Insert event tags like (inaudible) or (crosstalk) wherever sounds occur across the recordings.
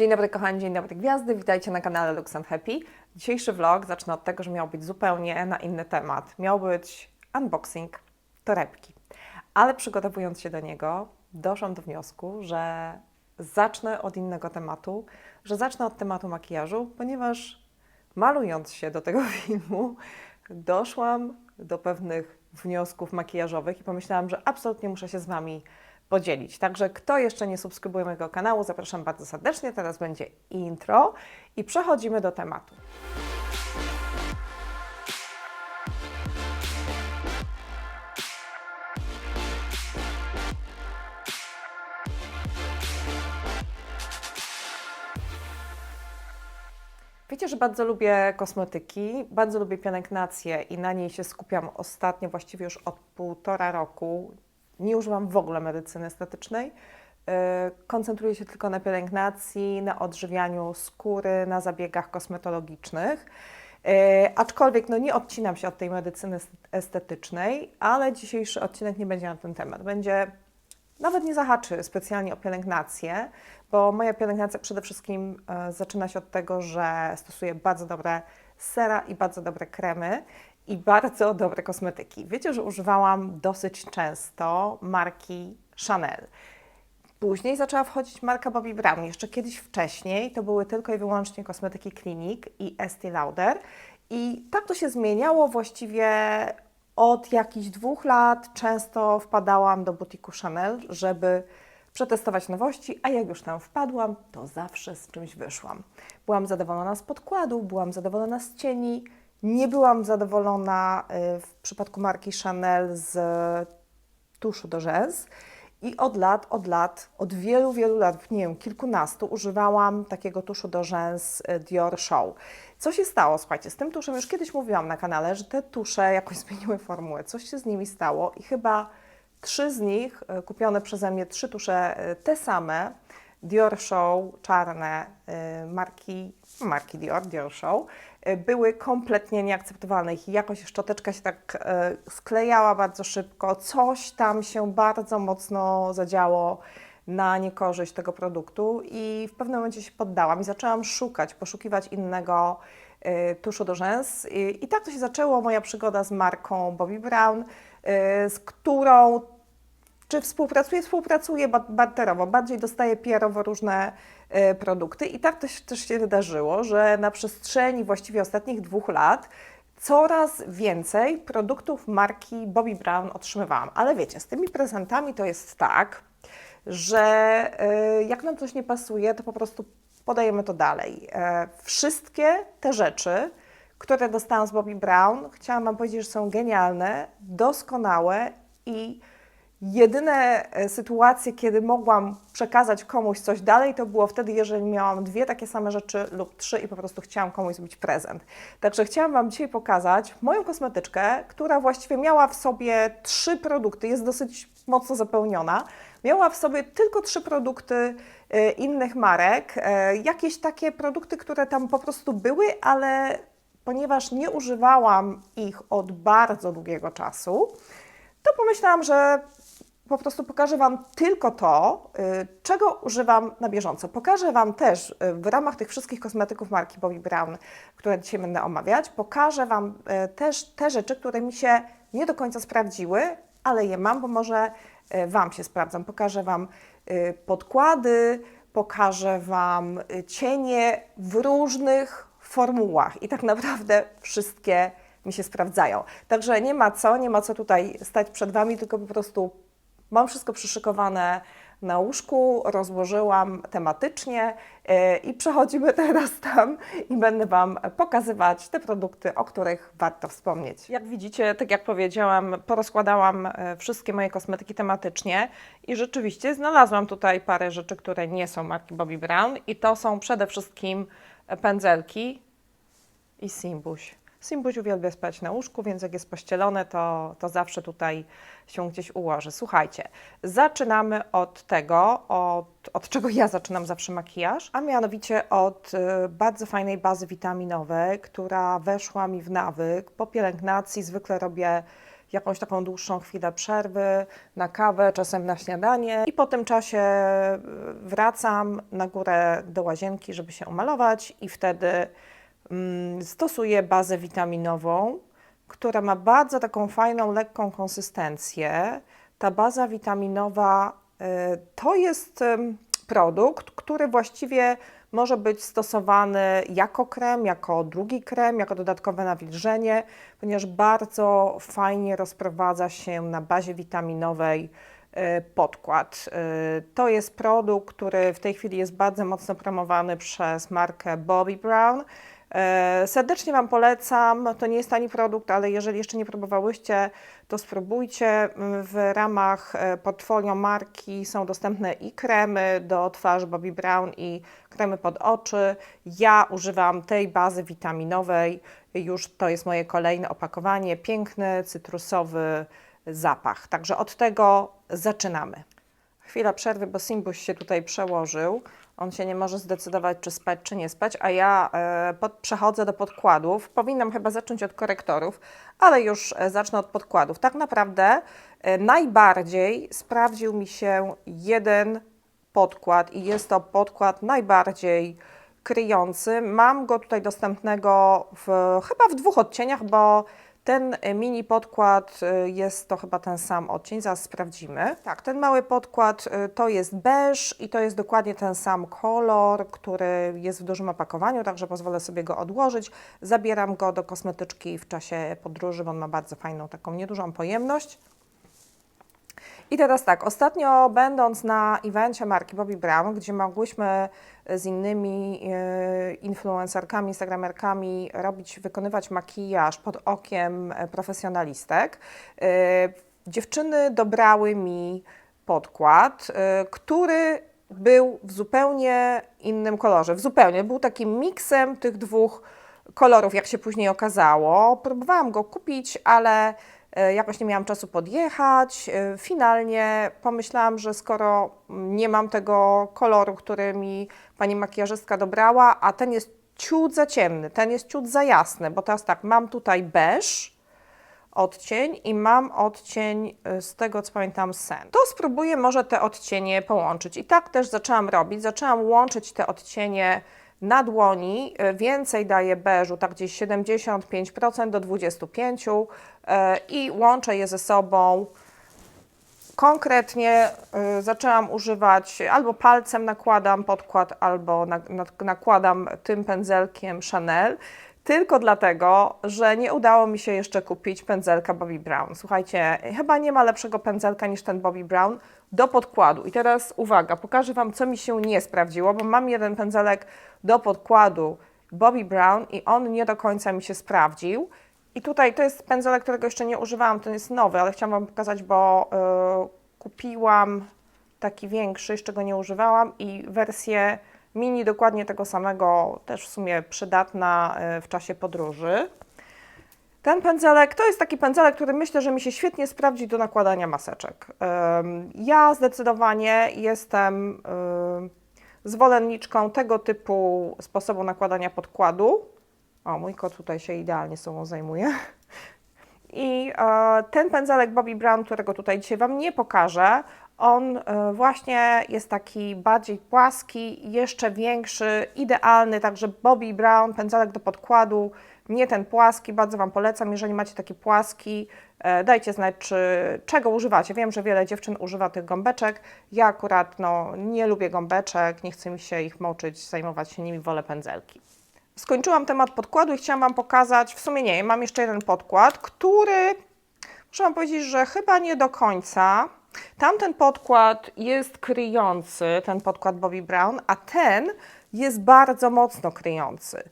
Dzień dobry kochani, dzień dobry gwiazdy, witajcie na kanale Lux and Happy. Dzisiejszy vlog zacznę od tego, że miał być zupełnie na inny temat. Miał być unboxing torebki. Ale przygotowując się do niego, doszłam do wniosku, że zacznę od innego tematu, że zacznę od tematu makijażu, ponieważ malując się do tego (laughs) filmu, doszłam do pewnych wniosków makijażowych i pomyślałam, że absolutnie muszę się z Wami podzielić. Także kto jeszcze nie subskrybuje mojego kanału, zapraszam bardzo serdecznie. Teraz będzie intro i przechodzimy do tematu. Wiecie, że bardzo lubię kosmetyki, bardzo lubię pielęgnację i na niej się skupiam ostatnio, właściwie już od półtora roku. Nie używam w ogóle medycyny estetycznej. Yy, Koncentruję się tylko na pielęgnacji, na odżywianiu skóry, na zabiegach kosmetologicznych. Yy, Aczkolwiek no, nie odcinam się od tej medycyny est- estetycznej, ale dzisiejszy odcinek nie będzie na ten temat. Będzie nawet nie zahaczy specjalnie o pielęgnację, bo moja pielęgnacja przede wszystkim e, zaczyna się od tego, że stosuję bardzo dobre sera i bardzo dobre kremy i bardzo dobre kosmetyki. Wiecie, że używałam dosyć często marki Chanel. Później zaczęła wchodzić marka Bobbi Brown. Jeszcze kiedyś wcześniej to były tylko i wyłącznie kosmetyki Clinique i Estee Lauder. I tak to się zmieniało właściwie od jakichś dwóch lat. Często wpadałam do butiku Chanel, żeby przetestować nowości, a jak już tam wpadłam, to zawsze z czymś wyszłam. Byłam zadowolona z podkładu, byłam zadowolona z cieni, nie byłam zadowolona y, w przypadku marki Chanel z tuszu do rzęs. I od lat, od lat, od wielu, wielu lat, nie wiem, kilkunastu, używałam takiego tuszu do rzęs y, Dior Show. Co się stało? Słuchajcie, z tym tuszem już kiedyś mówiłam na kanale, że te tusze jakoś (laughs) zmieniły formułę. Coś się z nimi stało i chyba trzy z nich, y, kupione przeze mnie, trzy tusze te same, Dior Show, czarne, marki, marki Dior, Dior Show, były kompletnie nieakceptowalne. Ich jakoś szczoteczka się tak y, sklejała bardzo szybko, coś tam się bardzo mocno zadziało na niekorzyść tego produktu i w pewnym momencie się poddałam i zaczęłam szukać, poszukiwać innego y, tuszu do rzęs I, i tak to się zaczęło moja przygoda z marką Bobbi Brown, z którą czy współpracuję? Współpracuję ba- barterowo, bardziej dostaję PR-owo różne e, produkty i tak też, też się wydarzyło, że na przestrzeni właściwie ostatnich dwóch lat coraz więcej produktów marki Bobbi Brown otrzymywałam. Ale wiecie, z tymi prezentami to jest tak, że e, jak nam coś nie pasuje, to po prostu podajemy to dalej. E, Wszystkie te rzeczy, które dostałam z Bobbi Brown, chciałam Wam powiedzieć, że są genialne, doskonałe i Jedyne e, sytuacje, kiedy mogłam przekazać komuś coś dalej, to było wtedy, jeżeli miałam dwie takie same rzeczy lub trzy i po prostu chciałam komuś zrobić prezent. Także chciałam Wam dzisiaj pokazać moją kosmetyczkę, która właściwie miała w sobie trzy produkty, jest dosyć mocno zapełniona. Miała w sobie tylko trzy produkty e, innych marek, e, jakieś takie produkty, które tam po prostu były, ale ponieważ nie używałam ich od bardzo długiego czasu, to pomyślałam, że po prostu pokażę Wam tylko to, y, czego używam na bieżąco. Pokażę Wam też y, w ramach tych wszystkich kosmetyków marki Bobbi Brown, które dzisiaj będę omawiać, pokażę Wam y, też te rzeczy, które mi się nie do końca sprawdziły, ale je mam, bo może Wam się sprawdzą. Pokażę Wam podkłady, pokażę Wam cienie w różnych formułach i tak naprawdę wszystkie mi się sprawdzają. Także nie ma co, nie ma co tutaj stać przed Wami, tylko po prostu mam wszystko przyszykowane na łóżku, rozłożyłam tematycznie yy, i przechodzimy (laughs) teraz tam i będę Wam pokazywać te produkty, o których warto wspomnieć. Jak widzicie, tak jak powiedziałam, porozkładałam e, wszystkie moje kosmetyki tematycznie i rzeczywiście znalazłam tutaj parę rzeczy, które nie są marki Bobbi Brown i to są przede wszystkim pędzelki i Simbuś. Simbuś uwielbia spać na łóżku, więc jak jest pościelone, to, to zawsze tutaj się gdzieś ułoży. Słuchajcie, zaczynamy od tego, od, od czego ja zaczynam zawsze makijaż, a mianowicie od y, bardzo fajnej bazy witaminowej, która weszła mi w nawyk. Po pielęgnacji zwykle robię jakąś taką dłuższą chwilę przerwy na kawę, czasem na śniadanie i po tym czasie e, wracam na górę do łazienki, żeby się umalować i wtedy stosuję bazę witaminową, która ma bardzo taką fajną, lekką konsystencję. Ta baza witaminowa y, to jest produkt, który właściwie może być stosowany jako krem, jako drugi krem, jako dodatkowe nawilżenie, ponieważ bardzo fajnie rozprowadza się na bazie witaminowej y, podkład. Y, To jest produkt, który w tej chwili jest bardzo mocno promowany przez markę Bobbi Brown. E, Serdecznie Wam polecam. To nie jest tani produkt, ale jeżeli jeszcze nie próbowałyście, to spróbujcie. W ramach e, portfolio marki są dostępne i kremy do twarzy Bobbi Brown i kremy pod oczy. Ja używam tej bazy witaminowej. Już to jest moje kolejne opakowanie. Piękny, cytrusowy zapach. Także od tego zaczynamy. Chwila przerwy, bo Simbuś się tutaj przełożył. On się nie może zdecydować, czy spać, czy nie spać, a ja e, pod, przechodzę do podkładów. Powinnam chyba zacząć od korektorów, ale już e, zacznę od podkładów. Tak naprawdę e, najbardziej sprawdził mi się jeden podkład i jest to podkład najbardziej kryjący. Mam go tutaj dostępnego w, chyba w dwóch odcieniach, bo ten e, mini podkład e, jest to chyba ten sam odcień, zaraz sprawdzimy. Tak, ten mały podkład e, to jest beż i to jest dokładnie ten sam kolor, który jest w dużym opakowaniu, także pozwolę sobie go odłożyć. Zabieram go do kosmetyczki w czasie podróży, bo on ma bardzo fajną taką niedużą pojemność. I teraz tak, ostatnio będąc na evencie marki Bobbi Brown, gdzie mogłyśmy z innymi e, influencerkami, instagramerkami robić, wykonywać makijaż pod okiem e, profesjonalistek, e, dziewczyny dobrały mi podkład, który był w zupełnie innym kolorze. W zupełnie. Był takim miksem tych dwóch kolorów, jak się później okazało. Próbowałam go kupić, ale jakoś nie miałam czasu podjechać. E, Finalnie pomyślałam, że skoro nie mam tego koloru, który mi pani makijażystka dobrała, a ten jest ciut za ciemny, ten jest ciut za jasny, bo teraz tak, mam tutaj beż, odcień i mam odcień y, z tego co pamiętam sen. To spróbuję może te odcienie połączyć i tak też zaczęłam robić. Zaczęłam łączyć te odcienie na dłoni, y, więcej daję beżu, tak gdzieś 75% do 25% y, i łączę je ze sobą. Konkretnie y, zaczęłam używać albo palcem nakładam podkład, albo na, na, nakładam tym pędzelkiem Chanel. Tylko dlatego, że nie udało mi się jeszcze kupić pędzelka Bobbi Brown. Słuchajcie, chyba nie ma lepszego pędzelka niż ten Bobbi Brown do podkładu. I teraz uwaga, pokażę Wam, co mi się nie sprawdziło, bo mam jeden pędzelek do podkładu Bobbi Brown i on nie do końca mi się sprawdził. I tutaj to jest pędzelek, którego jeszcze nie używałam, ten jest nowy, ale chciałam Wam pokazać, bo y, kupiłam taki większy, jeszcze go nie używałam i wersję mini dokładnie tego samego, też w sumie przydatna y, w czasie podróży. Ten pędzelek to jest taki pędzelek, który myślę, że mi się świetnie sprawdzi do nakładania maseczek. Ja zdecydowanie jestem ym, zwolenniczką tego typu sposobu nakładania podkładu. O, mój kot tutaj się idealnie sobą zajmuje. I e, ten pędzelek Bobbi Brown, którego tutaj dzisiaj Wam nie pokażę, on e, właśnie jest taki bardziej płaski, jeszcze większy, idealny, także Bobbi Brown, pędzelek do podkładu, nie ten płaski, bardzo Wam polecam, jeżeli macie taki płaski, e, dajcie znać, czy, czego używacie. Wiem, że wiele dziewczyn używa tych gąbeczek, ja akurat no, nie lubię gąbeczek, nie chcę mi się ich moczyć, zajmować się nimi, wolę pędzelki. Skończyłam temat podkładu i chciałam Wam pokazać, w sumie nie, mam jeszcze jeden podkład, który muszę Wam powiedzieć, że chyba nie do końca. Tamten podkład jest kryjący, ten podkład Bobbi Brown, a ten jest bardzo mocno kryjący.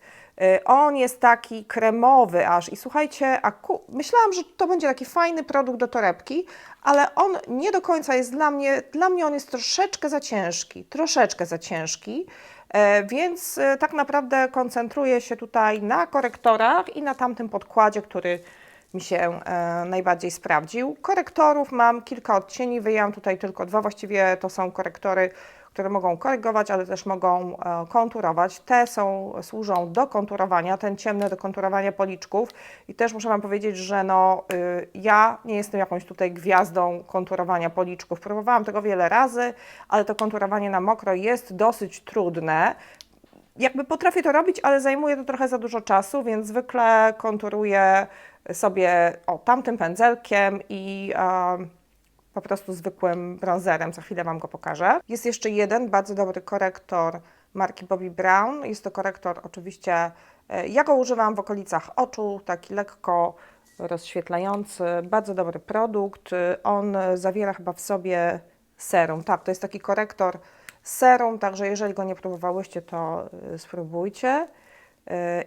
Y, On jest taki kremowy aż i słuchajcie, aku- myślałam, że to będzie taki fajny produkt do torebki, ale on nie do końca jest dla mnie, dla mnie on jest troszeczkę za ciężki, troszeczkę za ciężki, e, więc e, tak naprawdę koncentruję się tutaj na korektorach i na tamtym podkładzie, który mi się e, najbardziej sprawdził. Korektorów mam kilka odcieni, wyjęłam tutaj tylko dwa, właściwie to są korektory, które mogą korygować, ale też mogą e, konturować. Te są, służą do konturowania, ten ciemny do konturowania policzków. I też muszę Wam powiedzieć, że no, y, ja nie jestem jakąś tutaj gwiazdą konturowania policzków. Próbowałam tego wiele razy, ale to konturowanie na mokro jest dosyć trudne. Jakby potrafię to robić, ale zajmuje to trochę za dużo czasu, więc zwykle konturuję sobie o, tamtym pędzelkiem i e, po prostu zwykłym bronzerem. Za chwilę Wam go pokażę. Jest jeszcze jeden bardzo dobry korektor marki Bobbi Brown. Jest to korektor oczywiście, e, ja go używam w okolicach oczu, taki lekko rozświetlający, bardzo dobry produkt. On zawiera chyba w sobie serum. Tak, to jest taki korektor serum, także jeżeli go nie próbowałyście, to y, spróbujcie.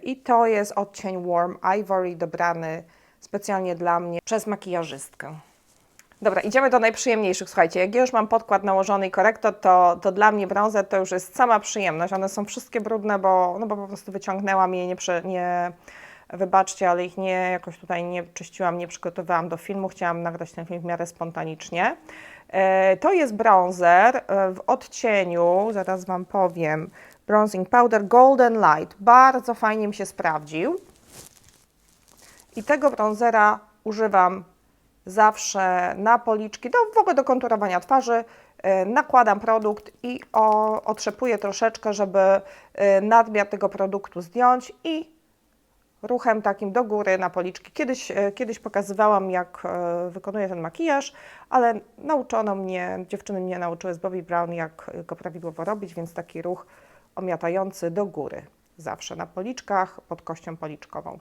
I to jest odcień Warm Ivory dobrany specjalnie dla mnie przez makijażystkę. Dobra, idziemy do najprzyjemniejszych. Słuchajcie, jak ja już mam podkład nałożony i korektor, to, to dla mnie bronzer to już jest sama przyjemność. One są wszystkie brudne, bo, no bo po prostu wyciągnęłam je, nie, prze, nie wybaczcie, ale ich nie jakoś tutaj nie czyściłam, nie przygotowałam do filmu. Chciałam nagrać ten film w miarę spontanicznie. E, to jest bronzer e, w odcieniu, zaraz Wam powiem, Bronzing Powder Golden Light. Bardzo fajnie mi się sprawdził. I tego bronzera używam zawsze na policzki, do, w ogóle do konturowania twarzy. E, nakładam produkt i o, otrzepuję troszeczkę, żeby nadmiar tego produktu zdjąć i ruchem takim do góry na policzki. Kiedyś, e, kiedyś pokazywałam, jak e, wykonuję ten makijaż, ale nauczono mnie, dziewczyny mnie nauczyły z Bobbi Brown, jak go prawidłowo robić, więc taki ruch omiatający do góry. Zawsze na policzkach, pod kością policzkową.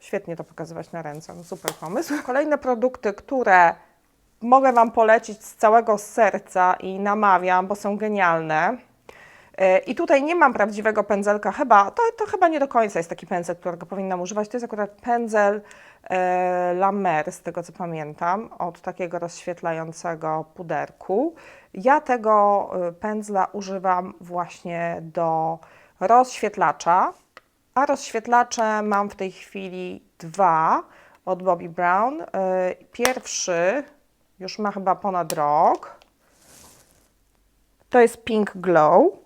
Świetnie to pokazywać na ręce, no super pomysł. Kolejne produkty, które mogę Wam polecić z całego serca i namawiam, bo są genialne I tutaj nie mam prawdziwego pędzelka, chyba, to, to chyba nie do końca jest taki pędzel, którego powinnam używać. To jest akurat pędzel e, La Mer, z tego co pamiętam, od takiego rozświetlającego puderku. Ja tego e, pędzla używam właśnie do rozświetlacza, a rozświetlacze mam w tej chwili dwa od Bobbi Brown. E, pierwszy już ma chyba ponad rok. To jest Pink Glow.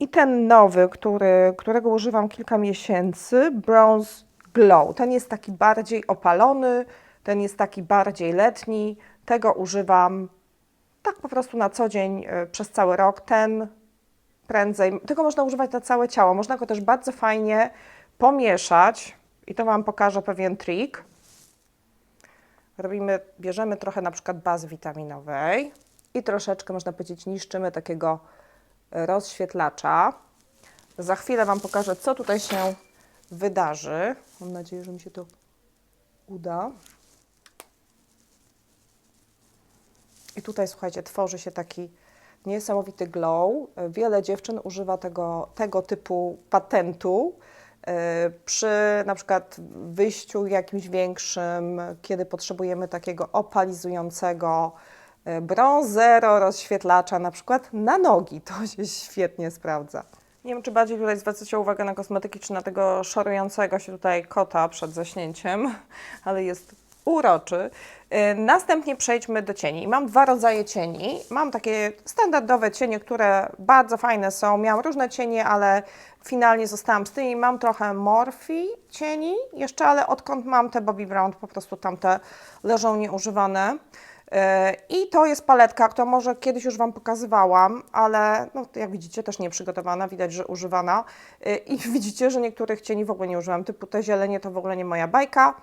I ten nowy, który, którego używam kilka miesięcy, Bronze Glow. Ten jest taki bardziej opalony, ten jest taki bardziej letni. Tego używam tak po prostu na co dzień y, przez cały rok. Ten prędzej, tego można używać na całe ciało. Można go też bardzo fajnie pomieszać i to Wam pokażę pewien trik. Robimy, bierzemy trochę na przykład bazy witaminowej i troszeczkę, można powiedzieć, niszczymy takiego rozświetlacza. Za chwilę Wam pokażę, co tutaj się wydarzy. Mam nadzieję, że mi się to uda. I tutaj, słuchajcie, tworzy się taki niesamowity glow. Wiele dziewczyn używa tego, tego typu patentu e, przy na przykład wyjściu jakimś większym, kiedy potrzebujemy takiego opalizującego bronzero rozświetlacza na przykład na nogi. To się świetnie sprawdza. Nie wiem, czy bardziej tutaj zwracacie uwagę na kosmetyki, czy na tego szorującego się tutaj kota przed zaśnięciem, (laughs) ale jest uroczy. E, następnie przejdźmy do cieni. Mam dwa rodzaje cieni. Mam takie standardowe cienie, które bardzo fajne są. Miałam różne cienie, ale finalnie zostałam z tymi. Mam trochę Morphe cieni jeszcze, ale odkąd mam te Bobbi Brown, po prostu tamte leżą nieużywane. I to jest paletka, którą może kiedyś już Wam pokazywałam, ale no, jak widzicie też nie przygotowana, widać, że używana. I (laughs) widzicie, że niektórych cieni w ogóle nie używam, typu te zielenie to w ogóle nie moja bajka.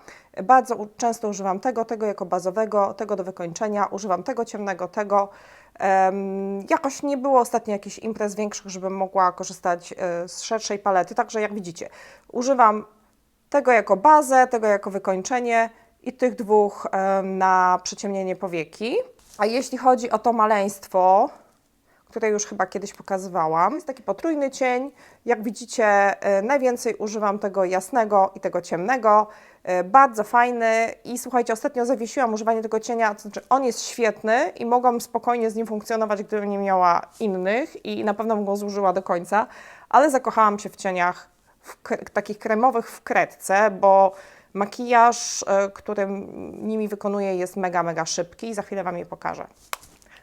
Bardzo często używam tego, tego jako bazowego, tego do wykończenia, używam tego ciemnego, tego. Um, jakoś nie było ostatnio jakichś imprez większych, żebym mogła korzystać e, z szerszej palety, także jak widzicie, używam tego jako bazę, tego jako wykończenie, i tych dwóch na przyciemnienie powieki. A jeśli chodzi o to maleństwo, które już chyba kiedyś pokazywałam, jest taki potrójny cień. Jak widzicie, e, najwięcej używam tego jasnego i tego ciemnego. E, bardzo fajny i słuchajcie, ostatnio zawiesiłam używanie tego cienia, to znaczy on jest świetny i mogłam spokojnie z nim funkcjonować, gdybym nie miała innych i na pewno bym go zużyła do końca, ale zakochałam się w cieniach w takich kremowych w kredce, bo Makijaż, e, który nimi wykonuję jest mega, mega szybki. Za chwilę Wam je pokażę.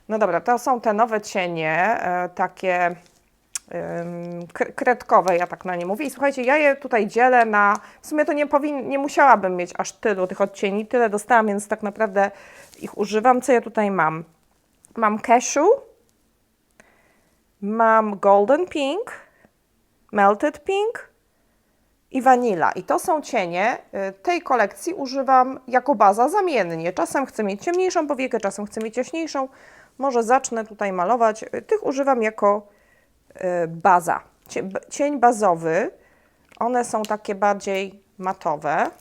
No dobra, to są te nowe cienie, e, takie kredkowe, ja tak na nie mówię. I słuchajcie, ja je tutaj dzielę na. W sumie to nie, powin, nie musiałabym mieć aż tylu tych odcieni, tyle dostałam, więc tak naprawdę ich używam. Co ja tutaj mam? Mam cashew, mam golden pink, melted pink i vanilla. I to są cienie. y, Tej kolekcji używam jako baza zamiennie. Czasem chcę mieć ciemniejszą powiekę, czasem chcę mieć jaśniejszą. Może zacznę tutaj malować. Y, Tych używam jako y, baza. Cień bazowy. One są takie bardziej matowe.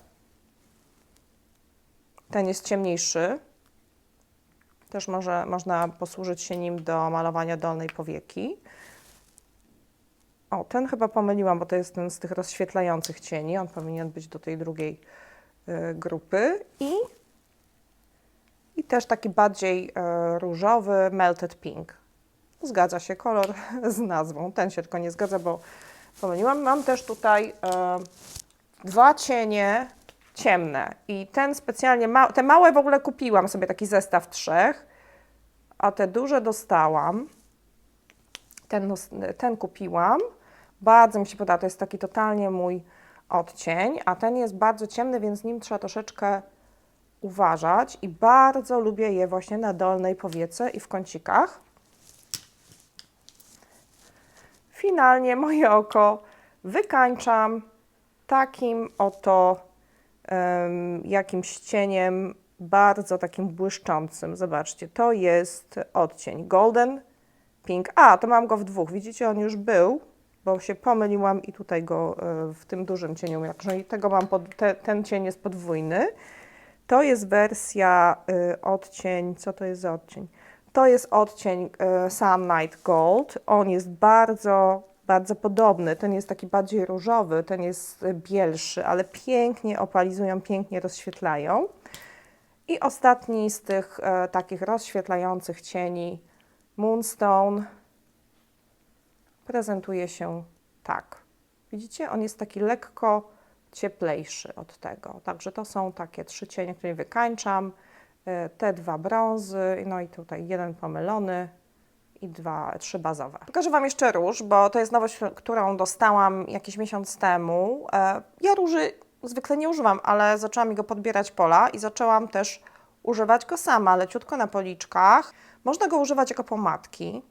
Ten jest ciemniejszy. Też może, można posłużyć się nim do malowania dolnej powieki. O, ten chyba pomyliłam, bo to jest ten z tych rozświetlających cieni. On powinien być do tej drugiej y, grupy. I, I też taki bardziej y, różowy, melted pink. Zgadza się kolor (laughs) z nazwą. Ten się tylko nie zgadza, bo pomyliłam. Mam też tutaj y, dwa cienie ciemne. I ten specjalnie, ma, te małe w ogóle kupiłam sobie taki zestaw trzech, a te duże dostałam. Ten, ten kupiłam. Bardzo mi się podoba. To jest taki totalnie mój odcień, a ten jest bardzo ciemny, więc nim trzeba troszeczkę uważać. I bardzo lubię je właśnie na dolnej powiece i w kącikach. Finalnie moje oko wykańczam takim oto em, jakimś cieniem bardzo takim błyszczącym. Zobaczcie, to jest odcień Golden Pink. A, to mam go w dwóch. Widzicie, on już był, bo się pomyliłam i tutaj go e, w tym dużym cieniu, także i tego mam, pod, te, ten cień jest podwójny. To jest wersja y, odcień, co to jest za odcień? To jest odcień y, Sunlight Gold. On jest bardzo, bardzo podobny. Ten jest taki bardziej różowy, ten jest y, bielszy, ale pięknie opalizują, pięknie rozświetlają. I ostatni z tych e, takich rozświetlających cieni, Moonstone, prezentuje się tak. Widzicie, on jest taki lekko cieplejszy od tego. Także to są takie trzy cienie, które wykańczam. E, Te dwa brązy, no i tutaj jeden pomylony i dwa, trzy bazowe. Pokażę Wam jeszcze róż, bo to jest nowość, którą dostałam jakiś miesiąc temu. E, Ja róży zwykle nie używam, ale zaczęłam go podbierać pola i zaczęłam też używać go sama, leciutko na policzkach. Można go używać jako pomadki,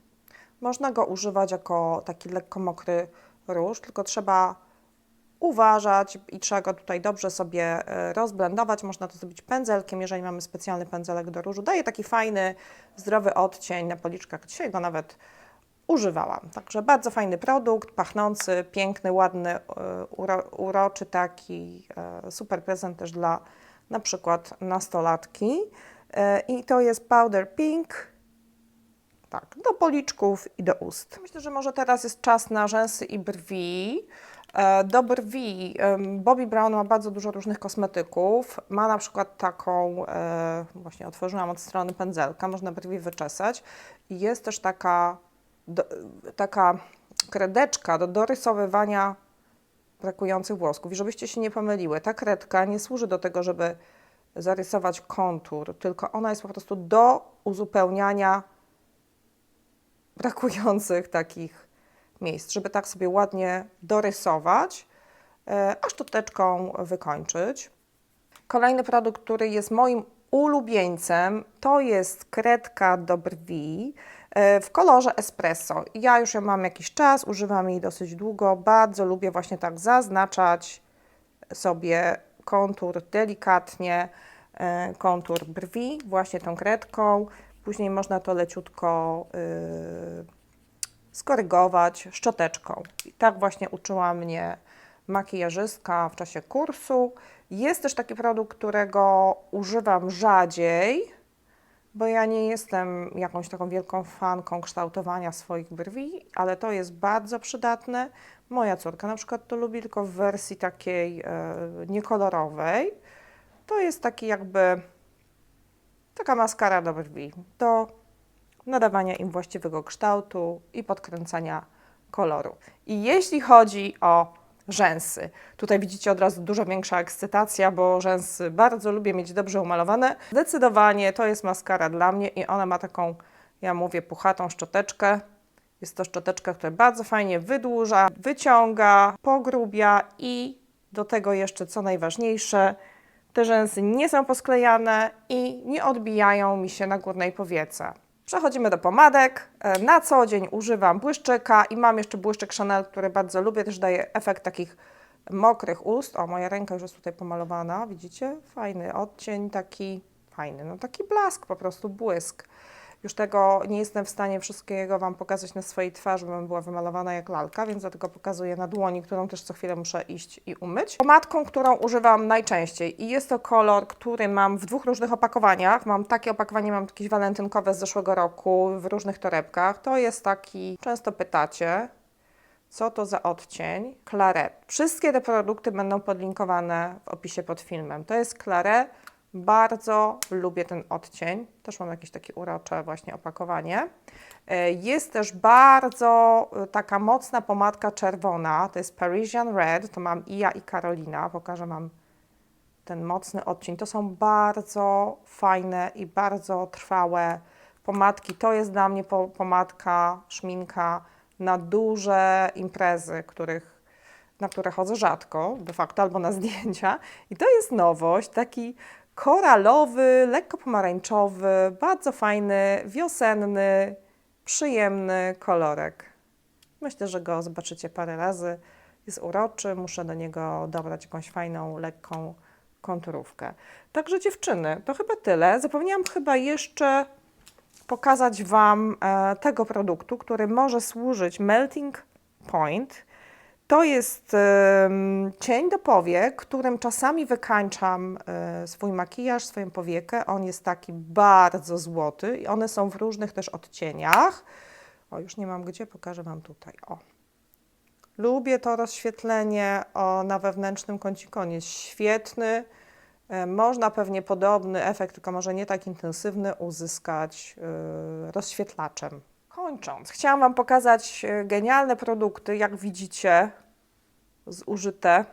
można go używać jako taki lekko mokry róż, tylko trzeba uważać i trzeba go tutaj dobrze sobie e, rozblendować. Można to zrobić pędzelkiem, jeżeli mamy specjalny pędzelek do różu. Daje taki fajny, zdrowy odcień na policzkach. Dzisiaj go nawet używałam. Także bardzo fajny produkt, pachnący, piękny, ładny, e, uro, uroczy taki. e, Super prezent też dla na przykład nastolatki. E, I to jest Powder Pink. Tak, do policzków i do ust. Myślę, że może teraz jest czas na rzęsy i brwi. E, Do brwi em, Bobbi Brown ma bardzo dużo różnych kosmetyków. Ma na przykład taką, e, właśnie otworzyłam od strony pędzelka, można brwi wyczesać. Jest też taka, taka kredeczka do dorysowywania brakujących włosków. I żebyście się nie pomyliły, ta kredka nie służy do tego, żeby zarysować kontur, tylko ona jest po prostu do uzupełniania brakujących takich miejsc, żeby tak sobie ładnie dorysować, e, a szczoteczką wykończyć. Kolejny produkt, który jest moim ulubieńcem, to jest kredka do brwi w kolorze espresso. Ja już ją mam jakiś czas, używam jej dosyć długo. Bardzo lubię właśnie tak zaznaczać sobie kontur delikatnie, e, kontur brwi właśnie tą kredką. Później można to leciutko y, skorygować szczoteczką. I tak właśnie uczyła mnie makijażystka w czasie kursu. Jest też taki produkt, którego używam rzadziej, bo ja nie jestem jakąś taką wielką fanką kształtowania swoich brwi, ale to jest bardzo przydatne. Moja córka na przykład to lubi tylko w wersji takiej e, niekolorowej. To jest taki jakby taka maskara do brwi, do nadawania im właściwego kształtu i podkręcania koloru. I jeśli chodzi o rzęsy, tutaj widzicie od razu dużo większa ekscytacja, bo rzęsy bardzo lubię mieć dobrze umalowane. Zdecydowanie to jest maskara dla mnie i ona ma taką ja mówię puchatą szczoteczkę. Jest to szczoteczka, która bardzo fajnie wydłuża, wyciąga, pogrubia i do tego jeszcze co najważniejsze, te rzęsy nie są posklejane i nie odbijają mi się na górnej powiece. Przechodzimy do pomadek. E, Na co dzień używam błyszczyka i mam jeszcze błyszczyk Chanel, który bardzo lubię. Też daje efekt takich mokrych ust. O, moja ręka już jest tutaj pomalowana, widzicie? Fajny odcień, taki fajny, no taki blask, po prostu błysk. Już tego nie jestem w stanie wszystkiego Wam pokazać na swojej twarzy, bym była wymalowana jak lalka, więc dlatego pokazuję na dłoni, którą też co chwilę muszę iść i umyć. Pomadką, którą używam najczęściej i jest to kolor, który mam w dwóch różnych opakowaniach. Mam takie opakowanie, mam jakieś walentynkowe z zeszłego roku w różnych torebkach. To jest taki, często pytacie, co to za odcień? Claret. Wszystkie te produkty będą podlinkowane w opisie pod filmem. To jest Claret. Bardzo lubię ten odcień. Też mam jakieś takie urocze właśnie opakowanie. E, Jest też bardzo e, taka mocna pomadka czerwona. To jest Parisian Red. To mam i ja i Karolina. Pokażę Wam ten mocny odcień. To są bardzo fajne i bardzo trwałe pomadki. To jest dla mnie po, pomadka, szminka na duże imprezy, których, na które chodzę rzadko, de facto, albo na zdjęcia. I to jest nowość, taki koralowy, lekko pomarańczowy, bardzo fajny, wiosenny, przyjemny kolorek. Myślę, że go zobaczycie parę razy. Jest uroczy, muszę do niego dobrać jakąś fajną, lekką konturówkę. Także dziewczyny, to chyba tyle. Zapomniałam chyba jeszcze pokazać Wam e, tego produktu, który może służyć Melting Point. To jest cień do powiek, którym czasami wykańczam e, swój makijaż, swoją powiekę. On jest taki bardzo złoty i one są w różnych też odcieniach. O, już nie mam gdzie, pokażę Wam tutaj. O. Lubię to rozświetlenie o, na wewnętrznym kąciku. On jest świetny. E, Można pewnie podobny efekt, tylko może nie tak intensywny, uzyskać e, rozświetlaczem. Kończąc, chciałam Wam pokazać genialne produkty, jak widzicie, zużyte.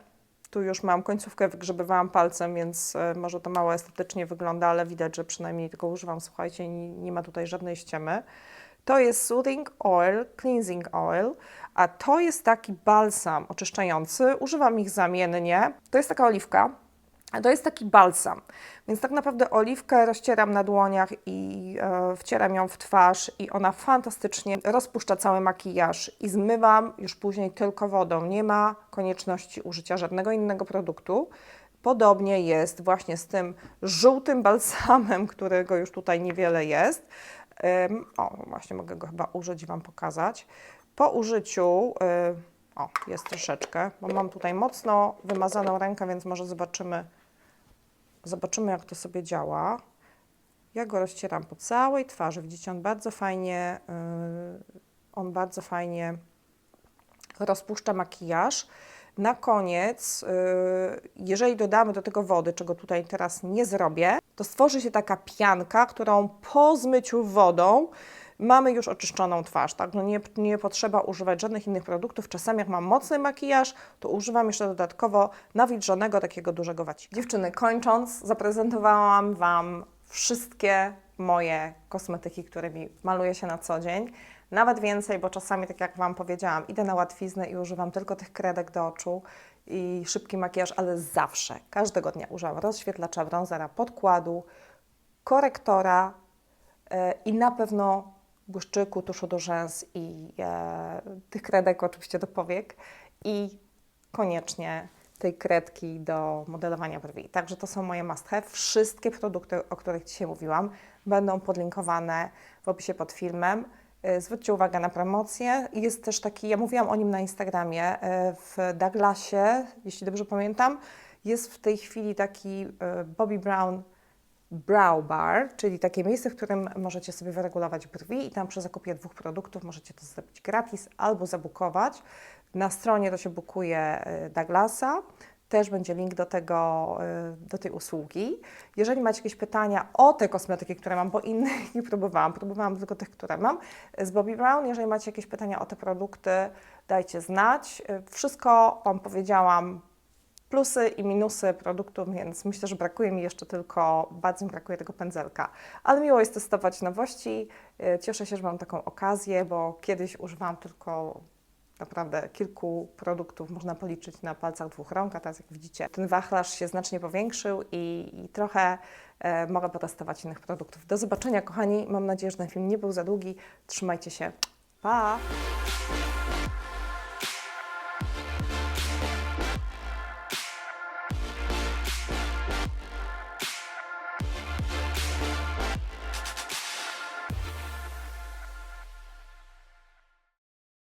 Tu już mam końcówkę, wygrzebywałam palcem, więc e, może to mało estetycznie wygląda, ale widać, że przynajmniej tego używam, słuchajcie, nie, nie ma tutaj żadnej ściemy. To jest Soothing Oil, Cleansing Oil, a to jest taki balsam oczyszczający. Używam ich zamiennie. To jest taka oliwka, to jest taki balsam. Więc tak naprawdę oliwkę rozcieram na dłoniach i e, wcieram ją w twarz i ona fantastycznie rozpuszcza cały makijaż i zmywam już później tylko wodą. Nie ma konieczności użycia żadnego innego produktu. Podobnie jest właśnie z tym żółtym (laughs) balsamem, którego już tutaj niewiele jest. Ym, o, właśnie mogę go chyba użyć i Wam pokazać. Po użyciu, y, o, jest troszeczkę, bo mam tutaj mocno wymazaną rękę, więc może zobaczymy, zobaczymy jak to sobie działa. Ja go rozcieram po całej twarzy. Widzicie, on bardzo fajnie, y, on bardzo fajnie rozpuszcza makijaż. Na koniec, y, jeżeli dodamy do tego wody, czego tutaj teraz nie zrobię, to stworzy się taka pianka, którą po zmyciu wodą mamy już oczyszczoną twarz. Tak? No nie, nie potrzeba używać żadnych innych produktów. Czasami jak mam mocny makijaż, to używam jeszcze dodatkowo nawilżonego takiego dużego wacika. Dziewczyny, kończąc, zaprezentowałam Wam wszystkie moje kosmetyki, którymi maluję się na co dzień. Nawet więcej, bo czasami, tak jak Wam powiedziałam, idę na łatwiznę i używam tylko tych kredek do oczu i szybki makijaż, ale zawsze, każdego dnia używam rozświetlacza, bronzera, podkładu, korektora e, i na pewno błyszczyku, tuszu do rzęs i e, tych kredek oczywiście do powiek i koniecznie tej kredki do modelowania brwi. Także to są moje must have. Wszystkie produkty, o których dzisiaj mówiłam, będą podlinkowane w opisie pod filmem. E, Zwróćcie uwagę na promocję. Jest też taki, ja mówiłam o nim na Instagramie, e, w Douglasie, jeśli dobrze pamiętam, jest w tej chwili taki e, Bobby Brown Brow Bar, czyli takie miejsce, w którym możecie sobie wyregulować brwi i tam przy zakupie dwóch produktów możecie to zrobić gratis albo zabukować. Na stronie to się bukuje e, Douglasa. Też będzie link do, tego, e, do tej usługi. Jeżeli macie jakieś pytania o te kosmetyki, które mam, bo innych (laughs) nie próbowałam, próbowałam tylko tych, które mam z Bobbi Brown. Jeżeli macie jakieś pytania o te produkty, dajcie znać. E, Wszystko Wam powiedziałam plusy i minusy produktów, więc myślę, że brakuje mi jeszcze tylko, bardzo mi brakuje tego pędzelka. Ale miło jest testować nowości. Y, Cieszę się, że mam taką okazję, bo kiedyś używałam tylko naprawdę kilku produktów, można policzyć na palcach dwóch rąk, a teraz jak widzicie, ten wachlarz się znacznie powiększył i, i trochę e, mogę potestować innych produktów. Do zobaczenia, kochani. Mam nadzieję, że ten film nie był za długi. Trzymajcie się. Pa!